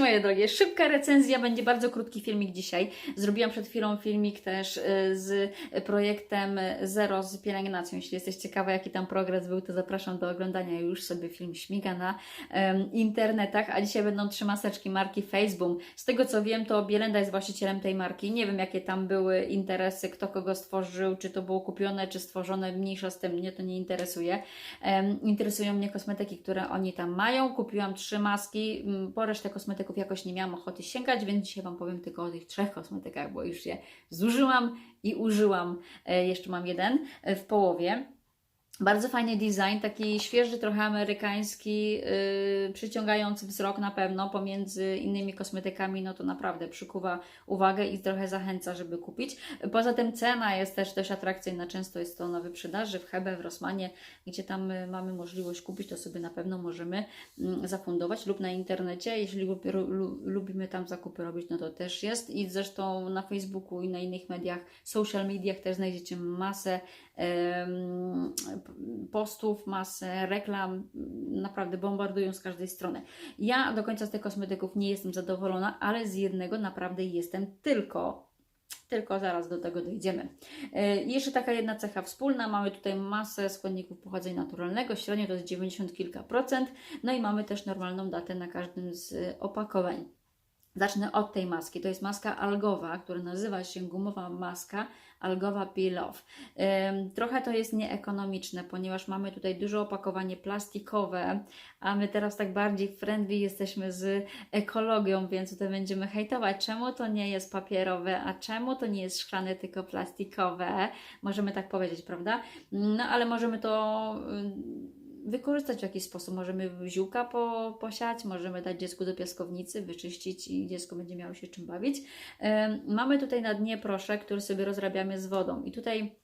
moje drogie, szybka recenzja, będzie bardzo krótki filmik dzisiaj. Zrobiłam przed chwilą filmik też y, z projektem Zero z pielęgnacją. Jeśli jesteś ciekawa, jaki tam progres był, to zapraszam do oglądania. Już sobie film śmiga na em, internetach, a dzisiaj będą trzy maseczki marki Facebook. Z tego co wiem, to Bielenda jest właścicielem tej marki. Nie wiem, jakie tam były interesy, kto kogo stworzył, czy to było kupione, czy stworzone, mniejsza z tym, mnie to nie interesuje. Em, interesują mnie kosmetyki, które oni tam mają. Kupiłam trzy maski, po resztę kosmetyków jakoś nie miałam ochoty sięgać, więc dzisiaj Wam powiem tylko o tych trzech kosmetykach, bo już je zużyłam i użyłam. E, Jeszcze mam jeden e, w połowie. Bardzo fajny design, taki świeży, trochę amerykański, yy, przyciągający wzrok na pewno pomiędzy innymi kosmetykami, no to naprawdę przykuwa uwagę i trochę zachęca, żeby kupić. Poza tym cena jest też dość atrakcyjna, często jest to na wyprzedaży w Hebe, w Rossmanie, gdzie tam y, mamy możliwość kupić, to sobie na pewno możemy mm, zafundować lub na internecie, jeśli lubi- lu- lubimy tam zakupy robić, no to też jest. I zresztą na Facebooku i na innych mediach, social mediach też znajdziecie masę postów, masę reklam, naprawdę bombardują z każdej strony. Ja do końca z tych kosmetyków nie jestem zadowolona, ale z jednego naprawdę jestem tylko. Tylko zaraz do tego dojdziemy. E, Jeszcze taka jedna cecha wspólna. Mamy tutaj masę składników pochodzenia naturalnego, średnio to jest 90 kilka procent. No i mamy też normalną datę na każdym z opakowań. Zacznę od tej maski. To jest maska algowa, która nazywa się gumowa maska algowa Peel Off. Trochę to jest nieekonomiczne, ponieważ mamy tutaj duże opakowanie plastikowe, a my teraz tak bardziej friendly jesteśmy z ekologią, więc tutaj będziemy hejtować, czemu to nie jest papierowe, a czemu to nie jest szklane, tylko plastikowe. Możemy tak powiedzieć, prawda? No ale możemy to wykorzystać w jakiś sposób. Możemy ziółka po, posiać, możemy dać dziecku do piaskownicy, wyczyścić i dziecko będzie miało się czym bawić. Mamy tutaj na dnie proszek, który sobie rozrabiamy z wodą i tutaj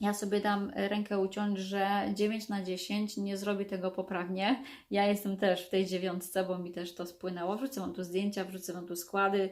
ja sobie dam rękę uciąć, że 9 na 10 nie zrobi tego poprawnie. Ja jestem też w tej dziewiątce, bo mi też to spłynęło. Wrzucę Wam tu zdjęcia, wrzucę Wam tu składy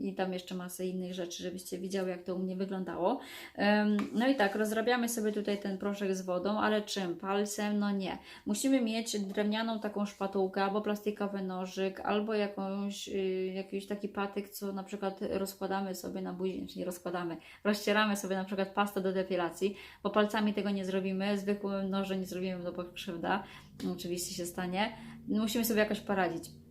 i tam jeszcze masę innych rzeczy, żebyście widziały, jak to u mnie wyglądało. No i tak, rozrabiamy sobie tutaj ten proszek z wodą, ale czym? Palcem? No nie. Musimy mieć drewnianą taką szpatułkę, albo plastikowy nożyk, albo jakąś, y, jakiś taki patyk, co na przykład rozkładamy sobie na buzi, czy nie rozkładamy, rozcieramy sobie na przykład pastę do depilacji, bo palcami tego nie zrobimy, zwykłym nożem nie zrobimy, no bo krzywda oczywiście się stanie. Musimy sobie jakoś poradzić.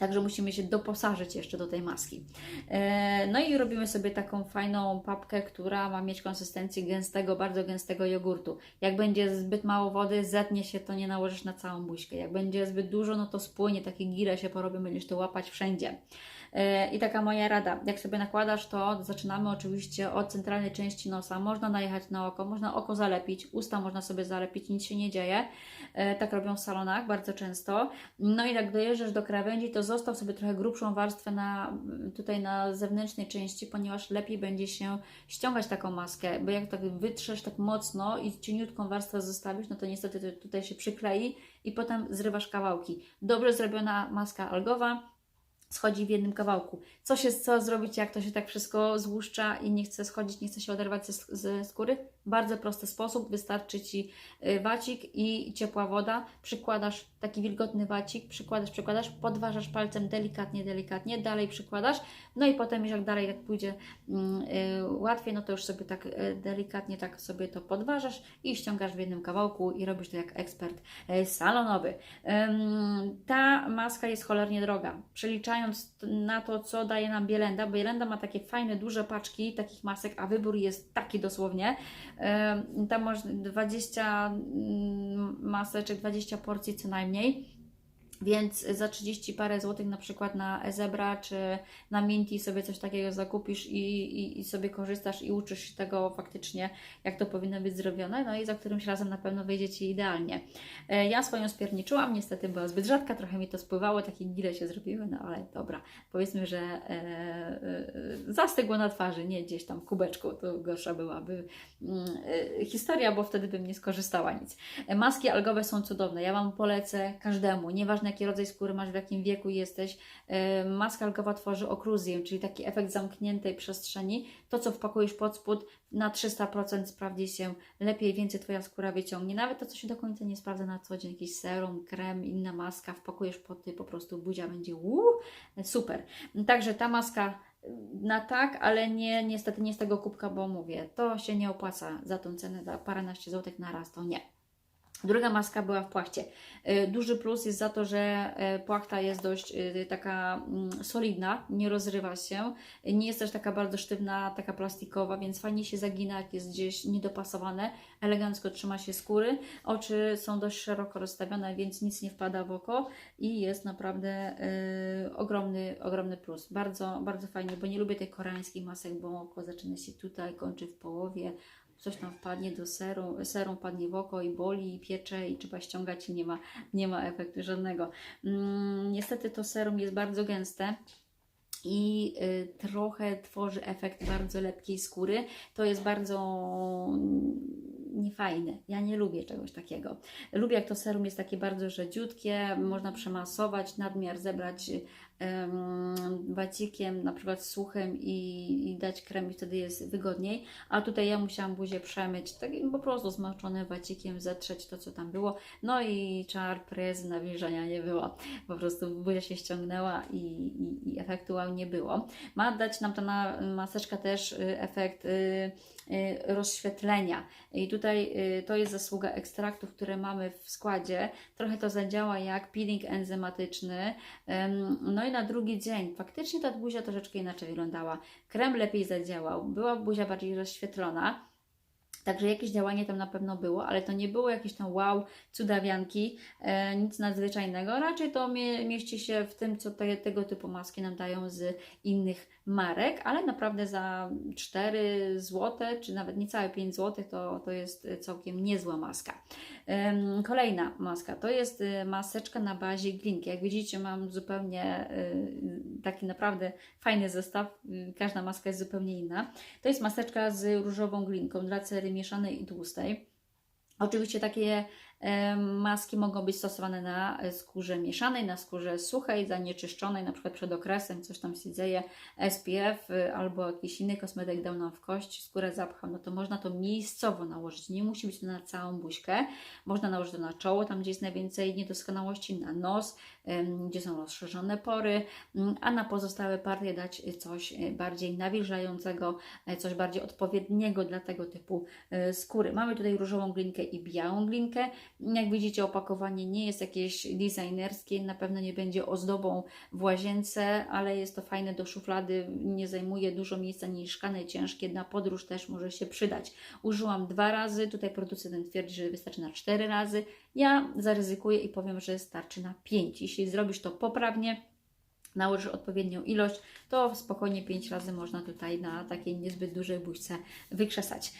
Także musimy się doposażyć jeszcze do tej maski. E, No i robimy sobie taką fajną papkę, która ma mieć konsystencję gęstego, bardzo gęstego jogurtu. Jak będzie zbyt mało wody, zetnie się, to nie nałożysz na całą buźkę. Jak będzie zbyt dużo, no to spłynie, takie gile się porobią, będziesz to łapać wszędzie. E, I taka moja rada, jak sobie nakładasz to, zaczynamy oczywiście od centralnej części nosa. Można najechać na oko, można oko zalepić, usta można sobie zalepić, nic się nie dzieje. E, Tak robią w salonach bardzo często. No i jak dojeżdżasz do krawędzi, to zostaw sobie trochę grubszą warstwę na, tutaj na zewnętrznej części, ponieważ lepiej będzie się ściągać taką maskę, bo jak tak wytrzesz tak mocno i cieniutką warstwę zostawisz, no to niestety tutaj się przyklei i potem zrywasz kawałki. Dobrze zrobiona maska algowa, schodzi w jednym kawałku. Co się co zrobić, jak to się tak wszystko złuszcza i nie chce schodzić, nie chce się oderwać ze, ze skóry? Bardzo prosty sposób. Wystarczy Ci y, wacik i ciepła woda. Przykładasz taki wilgotny wacik, przykładasz, przykładasz, podważasz palcem delikatnie, delikatnie, dalej przykładasz. No i potem, już jak dalej jak pójdzie mm, y, łatwiej, no to już sobie tak y, delikatnie tak sobie to podważasz i ściągasz w jednym kawałku i robisz to jak ekspert y, salonowy. Ym, Ta maska jest cholernie droga. Na to, co daje nam Bielenda, bo Bielenda ma takie fajne, duże paczki takich masek, a wybór jest taki dosłownie. Tam można 20 mm, maseczek, 20 porcji co najmniej. Więc za 30 parę złotych na przykład na Zebra czy na Minty sobie coś takiego zakupisz i, i, i sobie korzystasz i uczysz się tego faktycznie, jak to powinno być zrobione, no i za którymś razem na pewno wyjdzie Ci idealnie. E, Ja swoją spierniczyłam, niestety była zbyt rzadka, trochę mi to spływało, takie gile się zrobiły, no ale dobra, powiedzmy, że e, e, zastygło na twarzy, nie gdzieś tam w kubeczku, to gorsza byłaby mm, e, historia, bo wtedy bym nie skorzystała nic. E, Maski algowe są cudowne, ja Wam polecę każdemu, nieważne jaki rodzaj skóry masz, w jakim wieku jesteś. E, Maska algowa tworzy okluzję, czyli taki efekt zamkniętej przestrzeni. To, co wpakujesz pod spód, na 300% sprawdzi się lepiej, więcej Twoja skóra wyciągnie. Nawet to, co się do końca nie sprawdza na co dzień, jakiś serum, krem, inna maska, wpakujesz pod ty, po prostu buzia będzie uuu, super. Także ta maska na tak, ale nie, niestety nie z tego kubka, bo mówię, to się nie opłaca za tą cenę, za paręnaście złotych na raz, to nie. Druga maska była w płachcie. Y, Duży plus jest za to, że y, płachta jest dość y, taka mm, solidna, nie rozrywa się, nie jest też taka bardzo sztywna, taka plastikowa, więc fajnie się zagina, jak jest gdzieś niedopasowane, elegancko trzyma się skóry, oczy są dość szeroko rozstawione, więc nic nie wpada w oko i jest naprawdę y, ogromny, ogromny plus. Bardzo, bardzo fajnie, bo nie lubię tych koreańskich masek, bo oko zaczyna się tutaj, kończy w połowie, coś tam wpadnie do serum, serum padnie w oko i boli, i piecze i trzeba ściągać i nie ma, nie ma efektu żadnego. Mm, niestety to serum jest bardzo gęste i y, trochę tworzy efekt bardzo lepkiej skóry. To jest bardzo mm, niefajne. Ja nie lubię czegoś takiego. Lubię jak to serum jest takie bardzo rzedziutkie, można przemasować, nadmiar zebrać em, wacikiem, na przykład suchym i, i dać krem i wtedy jest wygodniej. A tutaj ja musiałam buzię przemyć, takim po prostu zmoczone wacikiem, zetrzeć to, co tam było. No i czar, prez, nawilżenia nie było. Po prostu buzia się ściągnęła i, i, i efektu wow nie było. Ma dać nam ta maseczka też y, efekt y, y, rozświetlenia. I tutaj y, to jest zasługa ekstraktów, które mamy w składzie. Trochę to zadziała jak peeling enzymatyczny. Ym, No i na drugi dzień faktycznie ta buzia troszeczkę inaczej wyglądała. Krem lepiej zadziałał, była buzia bardziej rozświetlona. Także jakieś działanie tam na pewno było, ale to nie było jakieś tam wow, cudawianki, e, nic nadzwyczajnego. Raczej to mie mieści się w tym, co te, tego typu maski nam dają z innych marek, ale naprawdę za 4 zł, czy nawet niecałe 5 zł, to, to jest całkiem niezła maska. Em, Kolejna maska to jest y, maseczka na bazie glinki. Jak widzicie, mam zupełnie y, taki naprawdę fajny zestaw. Każda maska jest zupełnie inna. To jest maseczka z różową glinką dla cery mieszanej i tłustej. Oczywiście takie maski mogą być stosowane na skórze mieszanej, na skórze suchej, zanieczyszczonej, na przykład przed okresem, coś tam się dzieje, SPF y, albo jakiś inny kosmetyk dał nam w kość, skórę zapchał, no to można to miejscowo nałożyć. Nie musi być to na całą buźkę. Można nałożyć to na czoło, tam gdzie jest najwięcej niedoskonałości, na nos, gdzie są rozszerzone pory, mm, a na pozostałe partie dać coś e, bardziej nawilżającego, e, coś bardziej odpowiedniego dla tego typu e, skóry. Mamy tutaj różową glinkę i białą glinkę. Jak widzicie, opakowanie nie jest jakieś designerskie, na pewno nie będzie ozdobą w łazience, ale jest to fajne do szuflady, nie zajmuje dużo miejsca, nie jest szklane, ciężkie, na podróż też może się przydać. Użyłam dwa razy, tutaj producent twierdzi, że wystarczy na cztery razy. Ja zaryzykuję i powiem, że starczy na pięć. Jeśli zrobisz to poprawnie, nałożysz odpowiednią ilość, to spokojnie 5 razy można tutaj na takiej niezbyt dużej buźce wykrzesać.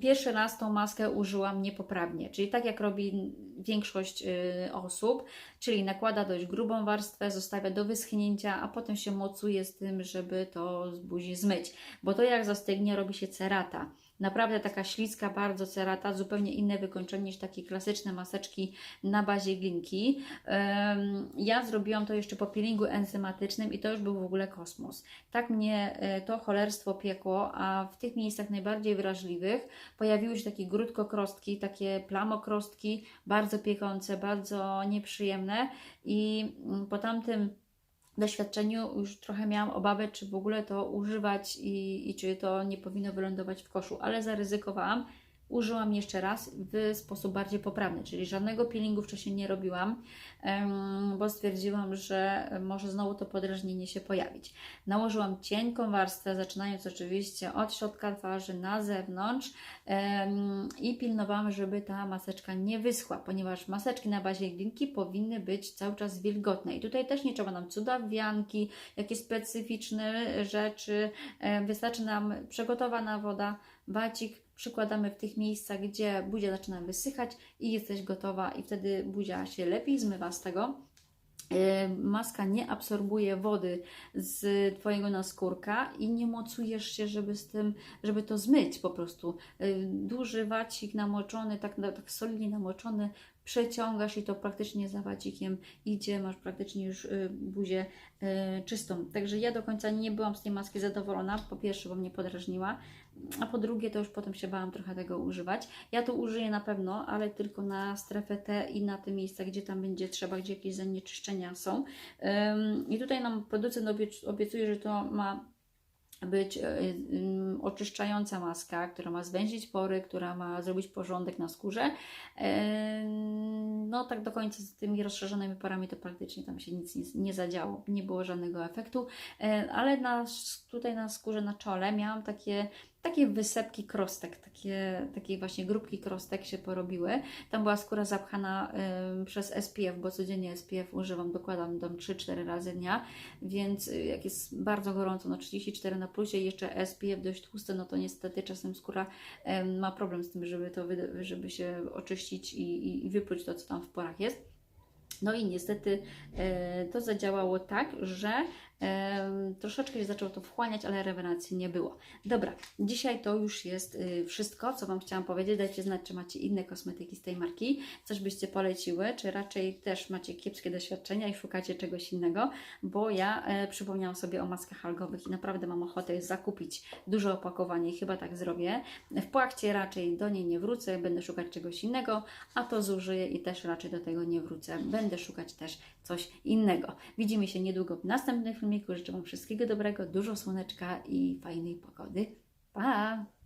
Pierwszy raz tą maskę użyłam niepoprawnie, czyli tak jak robi większość y, osób, czyli nakłada dość grubą warstwę, zostawia do wyschnięcia, a potem się mocuje z tym, żeby to z buzi zmyć, bo to jak zastygnie robi się cerata. Naprawdę taka śliska, bardzo cerata, zupełnie inne wykończenie niż takie klasyczne maseczki na bazie glinki. Ja zrobiłam to jeszcze po peelingu enzymatycznym i to już był w ogóle kosmos. Tak mnie e, to cholerstwo piekło, a w tych miejscach najbardziej wrażliwych pojawiły się takie grudkokrostki, takie plamokrostki, bardzo piekące, bardzo nieprzyjemne i mm, po tamtym doświadczeniu już trochę miałam obawę, czy w ogóle to używać i, i czy to nie powinno wylądować w koszu, ale zaryzykowałam. Użyłam jeszcze raz w sposób bardziej poprawny, czyli żadnego peelingu wcześniej nie robiłam, bo stwierdziłam, że może znowu to podrażnienie się pojawić. Nałożyłam cienką warstwę, zaczynając oczywiście od środka twarzy na zewnątrz i pilnowałam, żeby ta maseczka nie wyschła, ponieważ maseczki na bazie glinki powinny być cały czas wilgotne. I tutaj też nie trzeba nam cudawianki, jakieś specyficzne rzeczy. Wystarczy nam przygotowana woda, wacik, przykładamy w tych miejscach, gdzie buzia zaczyna wysychać i jesteś gotowa i wtedy buzia się lepiej zmywa z tego. Yy, Maska nie absorbuje wody z Twojego naskórka i nie mocujesz się, żeby z tym, żeby to zmyć po prostu. Yy, Duży wacik namoczony, tak, tak solidnie namoczony, przeciągasz i to praktycznie zawadzikiem idzie, masz praktycznie już y, buzię y, czystą. Także ja do końca nie byłam z tej maski zadowolona. Po pierwsze, bo mnie podrażniła, a po drugie, to już potem się bałam trochę tego używać. Ja to użyję na pewno, ale tylko na strefę T i na te miejsca, gdzie tam będzie trzeba, gdzie jakieś zanieczyszczenia są. I tutaj nam producent obiec- obiecuje, że to ma być y, oczyszczająca maska, która ma zwęzić pory, która ma zrobić porządek na skórze. No tak do końca z tymi rozszerzonymi porami to praktycznie tam się nic nie, nie zadziało, nie było żadnego efektu, E, ale na, tutaj na skórze na czole miałam takie takie wysepki krostek, takie, takie właśnie grupki krostek się porobiły. Tam była skóra zapchana ym, przez SPF, bo codziennie SPF używam, dokładam tam 3-4 razy dnia, więc y, jak jest bardzo gorąco, no 34 na plusie i jeszcze SPF dość tłuste, no to niestety czasem skóra em, ma problem z tym, żeby to, żeby się oczyścić i, i, i wypluć to, co tam w porach jest. No i niestety e, to zadziałało tak, że troszeczkę się zaczęło to wchłaniać, ale rewelacji nie było. Dobra, dzisiaj to już jest y, wszystko, co Wam chciałam powiedzieć. Dajcie znać, czy macie inne kosmetyki z tej marki, coś byście poleciły, czy raczej też macie kiepskie doświadczenia i szukacie czegoś innego, bo ja e, przypomniałam sobie o maskach algowych i naprawdę mam ochotę zakupić duże opakowanie i chyba tak zrobię. W płachcie raczej do niej nie wrócę, będę szukać czegoś innego, a to zużyję i też raczej do tego nie wrócę. Będę szukać też coś innego. Widzimy się niedługo w następnym filmiku. Życzę Wam wszystkiego dobrego, dużo słoneczka i fajnej pogody. Pa!